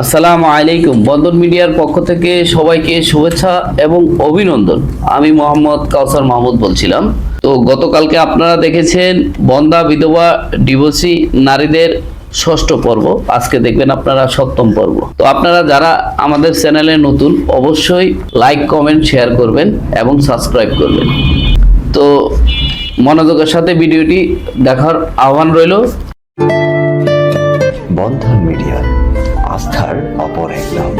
আসসালামু আলাইকুম। বন্ধন মিডিয়ার পক্ষ থেকে সবাইকে শুভেচ্ছা এবং অভিনন্দন। আমি মোহাম্মদ কাউসার মাহমুদ বলছিলাম। তো গতকালকে আপনারা দেখেছেন বন্দা বিধবা ডিভোর্সি নারীদের ষষ্ঠ পর্ব। আজকে দেখবেন আপনারা সপ্তম পর্ব। তো আপনারা যারা আমাদের চ্যানেলে নতুন, অবশ্যই লাইক, কমেন্ট, শেয়ার করবেন এবং সাবস্ক্রাইব করবেন। তো মনোযোগের সাথে ভিডিওটি দেখার আহ্বান রইল। বন্ধন মিডিয়া। আস্থার অপর এক নাম।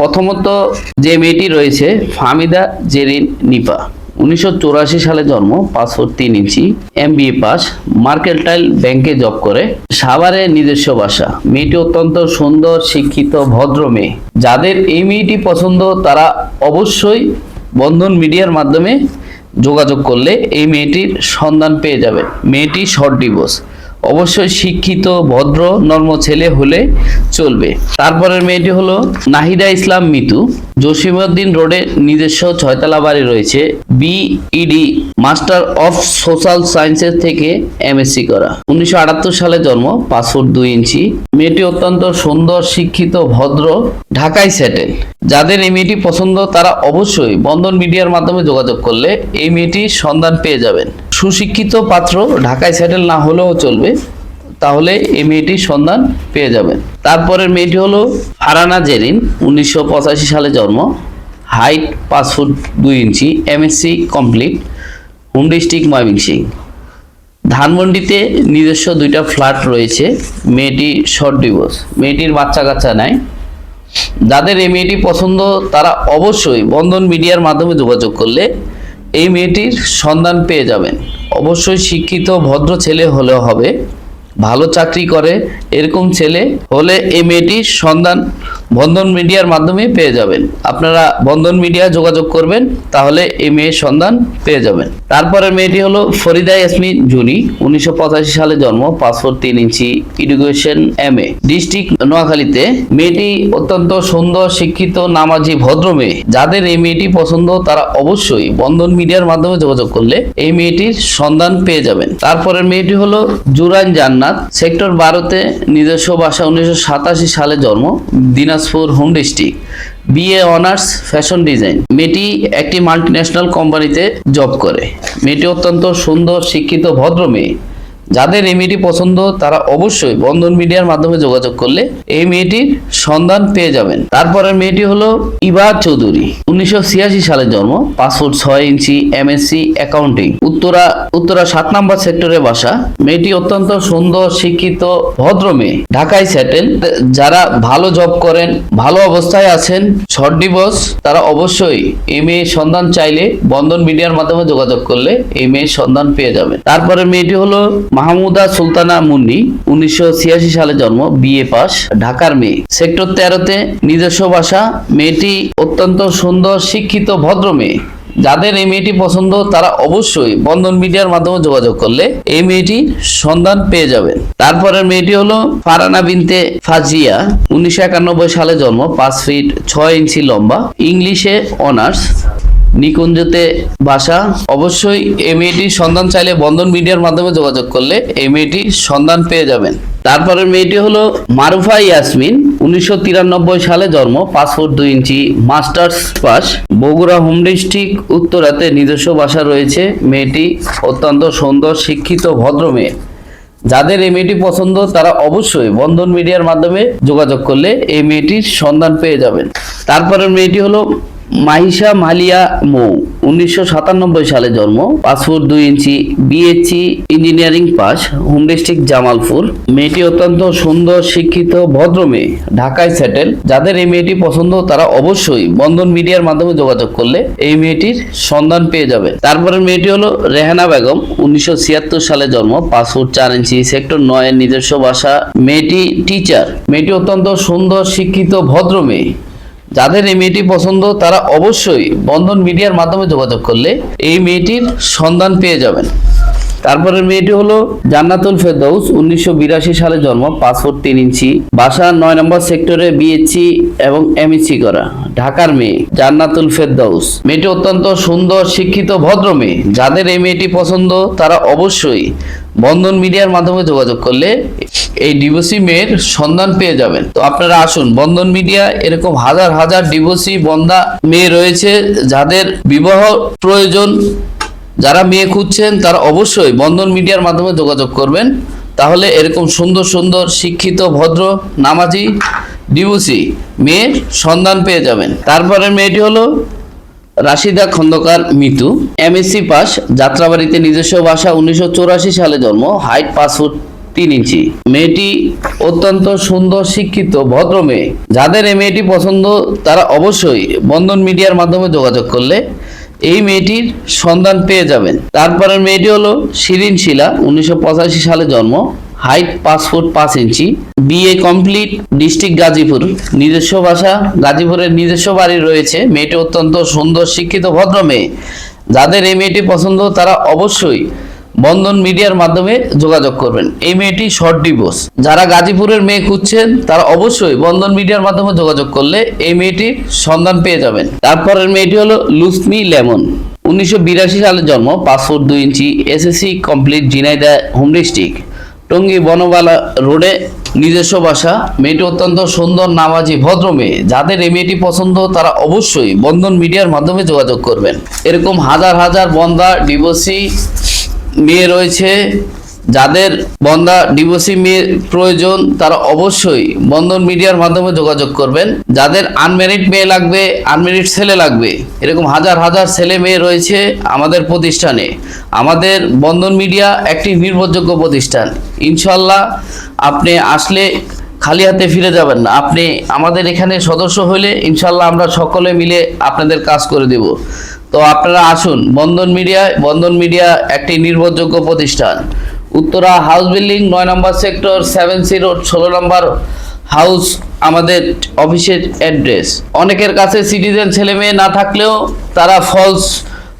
প্রথমত যে মেয়েটি রয়েছে ফামিদা জেরিন নিপা। উনিশশো চুরাশি সালে জন্ম পাসপোর্ট তিন ইঞ্চি এম পাস মার্কেলটাইল ব্যাংকে জব করে সাভারে নিজস্ব বাসা। মেয়েটি অত্যন্ত সুন্দর, শিক্ষিত, ভদ্র মেয়ে। যাদের এই মেয়েটি পছন্দ, তারা অবশ্যই বন্ধন মিডিয়ার মাধ্যমে যোগাযোগ করলে এই মেয়েটির সন্ধান পেয়ে যাবেন মেয়েটি শর্ট ডিভোর্স। অবশ্যই শিক্ষিত, ভদ্র, নর্ম ছেলে হলে চলবে। তারপরের মেয়েটি হলো নাহিদা ইসলাম মিতু। জসিমউদ্দিন রোডে নিজস্ব ছয়তলা বাড়ি রয়েছে। বিইডি মাস্টার অফ সোশ্যাল সায়েন্সের থেকে এমএসসি করা। উনিশশো আটাত্তর সালে জন্ম পাসপোর্ট দুই ইঞ্চি। মেয়েটি অত্যন্ত সুন্দর, শিক্ষিত, ভদ্র ঢাকায় সেটেল যাদের এই মেয়েটি পছন্দ, তারা অবশ্যই বন্ধন মিডিয়ার মাধ্যমে যোগাযোগ করলে এই মেয়েটির সন্ধান পেয়ে যাবেন। সুশিক্ষিত পাত্র ঢাকায় সেটেল না হলেও চলবে, তাহলে এই মেয়েটির সন্ধান পেয়ে যাবেন। তারপরের মেয়েটি হলো ফারানা জেরিন, উনিশশো পঁচাশি সালে জন্ম। হাইট পাঁচ ফুট দুই inch MSc complete home district Mymensingh ধানমন্ডিতে নিজস্ব দুইটা ফ্ল্যাট রয়েছে, মেয়েটি শর্ট ডিভোর্স মেয়েটির বাচ্চা কাচ্চা নাই। যাদের এই মেয়েটি পছন্দ, তারা অবশ্যই বন্ধন মিডিয়ার মাধ্যমে যোগাযোগ করলে এই মেয়েটির সন্ধান পেয়ে যাবেন। অবশ্যই শিক্ষিত, ভদ্র ছেলে হলেও হবে। ভালো চাকরি করে, এরকম ছেলে হলে এই মেয়েটির সন্ধান বন্ধন মিডিয়ার মাধ্যমে পেয়ে যাবেন। আপনারা বন্ধন মিডিয়া যোগাযোগ করবেন, তাহলে এই মেয়ের সন্ধান পেয়ে যাবেন। তারপরে মেয়েটি হলো ফরিদা ইয়াসমিন জুনি, উনিশশো পঁচাশি সালে জন্ম পাসপোর্ট তিন inch education M A district নোয়াখালীতে মেয়েটি অত্যন্ত সুন্দর, শিক্ষিত, নামাজি, ভদ্র মেয়ে। যাদের এই মেয়েটি পছন্দ, তারা অবশ্যই বন্ধন মিডিয়ার মাধ্যমে যোগাযোগ করলে এই মেয়েটির সন্ধান পেয়ে যাবেন। তারপরের মেয়েটি হলো জুরান জান্নাত সেক্টর বারোতে নিজস্ব বাসা উনিশশো সালে জন্ম, Dinajpur home district. BA honours fashion design মেয়েটি একটি মাল্টিন্যাশনাল কোম্পানিতে জব করে। মেয়েটি অত্যন্ত সুন্দর, শিক্ষিত, ভদ্র মেয়ে। যাদের এই মেয়েটি পছন্দ, তারা অবশ্যই বন্ধন মিডিয়ার মাধ্যমে যোগাযোগ করলে এই মেয়েটির সন্ধান পেয়ে যাবেন। তারপরের মেয়েটি হলো ইবাদ চৌধুরী। উনিশশো সালে জন্ম পাসপোর্ট ছয় inch MSc accounting. Uttara Uttara সাত নম্বর সেক্টরে বাসা। মেয়েটি অত্যন্ত সুন্দর, শিক্ষিত, ভদ্র মেয়ে। ঢাকায় সেটেল যারা ভালো জব করেন, ভালো অবস্থায় আছেন শর্ট ডিভোর্স তারা অবশ্যই এই মেয়ের সন্ধান চাইলে বন্ধন মিডিয়ার মাধ্যমে যোগাযোগ করলে এই মেয়ের সন্ধান পেয়ে যাবেন। তারপরে মেয়েটি হলো মাহমুদা সুলতানা মুন্নি উনিশশো সালে জন্ম, বিএ পাস, ঢাকার মেয়ে। সেক্টর তেরোতে নিজস্ব বাসা মেয়েটি অত্যন্ত সুন্দর, শিক্ষিত, ভদ্র মেয়ে। যাদের এই মেয়েটি পছন্দ, তারা অবশ্যই বন্ধন মিডিয়ার মাধ্যমে যোগাযোগ করলে এই মেয়েটি সন্ধান পেয়ে যাবেন তারপরের মেয়েটি হলো ফারানা বিনতে ফাজিয়া। উনিশশো একানব্বই সালে জন্ম, পাঁচ ফিট ছয় ইঞ্চি লম্বা, ইংলিশে অনার্স। নিকুঞ্জতে বাসা। অবশ্যই এই মেয়েটির সন্ধান চাইলে বন্ধন মিডিয়ার মাধ্যমে যোগাযোগ করলে এই মেয়েটির সন্ধান পেয়ে যাবেন। তারপরের মেয়েটি হলো মারুফা ইয়াসমিন। উনিশশো তিরানব্বই সালে জন্ম পাসপোর্ট দুই inch, masters pass. Bogura home district উত্তরাতে নিজস্ব বাসা রয়েছে। মেয়েটি অত্যন্ত সুন্দর, শিক্ষিত, ভদ্র মেয়ে। যাদের এই মেয়েটি পছন্দ, তারা অবশ্যই বন্ধন মিডিয়ার মাধ্যমে যোগাযোগ করলে এই মেয়েটির সন্ধান পেয়ে যাবেন। তারপরের মেয়েটি হলো মাহিসা মালিয়া মৌ, উনিশশো সালে জন্ম পাসপোর্ট দুই inch BSc engineering pass home district Jamalpur. মেয়েটি অত্যন্ত সুন্দর, শিক্ষিত, ভদ্র মেয়ে। ঢাকায় সেটেল যাদের এই মেয়েটি পছন্দ, তারা অবশ্যই বন্ধন মিডিয়ার মাধ্যমে যোগাযোগ করলে এই মেয়েটির সন্ধান পেয়ে যাবে। তারপরে মেয়েটি হলো রেহানা বেগম, উনিশশো ছিয়াত্তর সালে জন্ম পাসপোর্ট চার ইঞ্চি, সেক্টর নয়ের নিজস্ব বাসা মেয়েটি টিচার মেয়েটি অত্যন্ত সুন্দর, শিক্ষিত, ভদ্র মেয়ে। যাদের এই মেয়েটি পছন্দ, তারা অবশ্যই বন্ধন মিডিয়ার মাধ্যমে যোগাযোগ করলে এই মেয়েটির সন্ধান পেয়ে যাবেন। তারপরের মেয়েটি হলো জান্নাতুল ফেরদৌস উনিশশো বিরাশি সালে জন্ম, পাঁচ ফুট তিন ইঞ্চি। বাসা নয় নম্বর সেক্টরে বিএসসি এবং এমএসসি করা। ঢাকার মেয়ে, জান্নাতুল ফেরদৌস মেয়েটি অত্যন্ত সুন্দর, শিক্ষিত, ভদ্র মেয়ে। যাদের এই মেয়েটি পছন্দ, তারা অবশ্যই বন্ধন মিডিয়ার মাধ্যমে যোগাযোগ করলে এই ডিভোর্সি মেয়ের সন্ধান পেয়ে যাবেন। তো আপনারা আসুন, বন্ধন মিডিয়া, এরকম হাজার হাজার ডিভোর্সি বন্ধা মেয়ে রয়েছে, যাদের বিবাহ প্রয়োজন যারা মেয়ে খুঁজছেন তারা অবশ্যই বন্ধন মিডিয়ার মাধ্যমে যোগাযোগ করবেন। তাহলে এরকম সুন্দর সুন্দর, শিক্ষিত, ভদ্র, নামাজি ডিভোর্সি মেয়ের সন্ধান পেয়ে যাবেন। তারপরে মেয়েটি হলো রাশিদা খন্দকার মিতু। এমএসসি পাস, যাত্রাবাড়িতে নিজস্ব বাসা উনিশশো সালে জন্ম, হাইট পাঁচ ফুট তিন ইঞ্চি। মেয়েটি অত্যন্ত সুন্দর, শিক্ষিত, ভদ্র মেয়ে। যাদের এই মেয়েটি পছন্দ, তারা অবশ্যই বন্ধন মিডিয়ার মাধ্যমে যোগাযোগ করলে এই মেয়েটির সন্ধান পেয়ে যাবেন। তারপরের মেয়েটি হলো শিরিন শিলা, উনিশশো পঁচাশি সালে জন্ম হাইট পাঁচ ফুট পাঁচ inch BA complete district Gazipur. নিজস্ব ভাষা গাজীপুরের নিজস্ব বাড়ি রয়েছে। মেয়েটি অত্যন্ত সুন্দর, শিক্ষিত, ভদ্র মেয়ে। যাদের এই মেয়েটি পছন্দ, তারা অবশ্যই বন্ধন মিডিয়ার মাধ্যমে যোগাযোগ করবেন। এই মেয়েটি শর্ট ডিভোর্স যারা গাজীপুরের মেয়ে খুঁজছেন, তারা অবশ্যই বন্ধন মিডিয়ার মাধ্যমে যোগাযোগ করলে এই মেয়েটির সন্ধান পেয়ে যাবেন। তারপরের মেয়েটি হলো লুসমি লেমন। উনিশশো বিরাশি সালে জন্ম, পাঁচ ফুট দুই inch SSC complete Jhenaidah home district Tongi Bonobala রোডে নিজস্ব বাসা। মেয়েটি অত্যন্ত সুন্দর, নামাজি, ভদ্র মেয়ে। যাদের এই মেয়েটি পছন্দ, তারা অবশ্যই বন্ধন মিডিয়ার মাধ্যমে যোগাযোগ করবেন। এরকম হাজার হাজার বন্দা ডিভোর্সি মেয়ে রয়েছে। যাদের বন্দা ডিভোর্সি মেয়ের প্রয়োজন, তারা অবশ্যই বন্ধন মিডিয়ার মাধ্যমে যোগাযোগ করবেন। যাদের আনমেরিড মেয়ে লাগবে আনমেরিড ছেলে লাগবে, এরকম হাজার হাজার ছেলে মেয়ে রয়েছে আমাদের প্রতিষ্ঠানে। আমাদের বন্ধন মিডিয়া একটি নির্ভরযোগ্য প্রতিষ্ঠান। ইনশাল্লাহ আপনি আসলে খালি হাতে ফিরে যাবেন না। আপনি আমাদের এখানে সদস্য হলে ইনশাল্লাহ আমরা সকলে মিলে আপনাদের কাজ করে দেব। তো আপনারা আসুন বন্ধন মিডিয়ায় বন্ধন মিডিয়া একটি নির্ভরযোগ্য প্রতিষ্ঠান। উত্তরা হাউস বিল্ডিং, নয় নম্বর সেক্টর, সেভেন জিরো ষোলো নম্বর হাউস, আমাদের অফিসের অ্যাড্রেস। অনেকের কাছে সিটিজেন ছেলে মেয়ে না থাকলেও তারা ফলস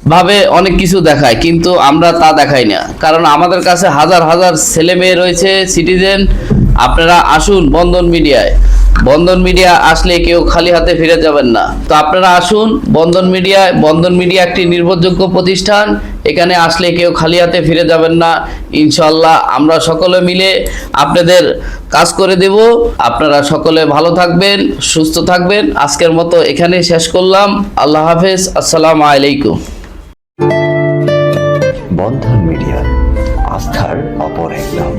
ভাবে অনেক কিছু দেখায়, কিন্তু আমরা তা দেখাই না। কারণ আমাদের কাছে হাজার হাজার ছেলে মেয়ে রয়েছে সিটিজেন আপনারা আসুন বন্ধন মিডিয়ায়। বন্ধন মিডিয়া আসলে কেউ খালি হাতে ফিরে যাবেন না। তো আপনারা আসুন বন্ধন মিডিয়ায়, বন্ধন মিডিয়া একটি নির্ভরযোগ্য প্রতিষ্ঠান, এখানে আসলে কেউ খালি হাতে ফিরে যাবেন না। ইনশাল্লাহ আমরা সকলে মিলে আপনাদের কাজ করে দেব। আপনারা সকলে ভালো থাকবেন, সুস্থ থাকবেন। আজকের মতো এখানে শেষ করলাম। আল্লাহ হাফেজ, আসসালামু আলাইকুম। বন্ধন মিডিয়া। আস্থার অপর এক নাম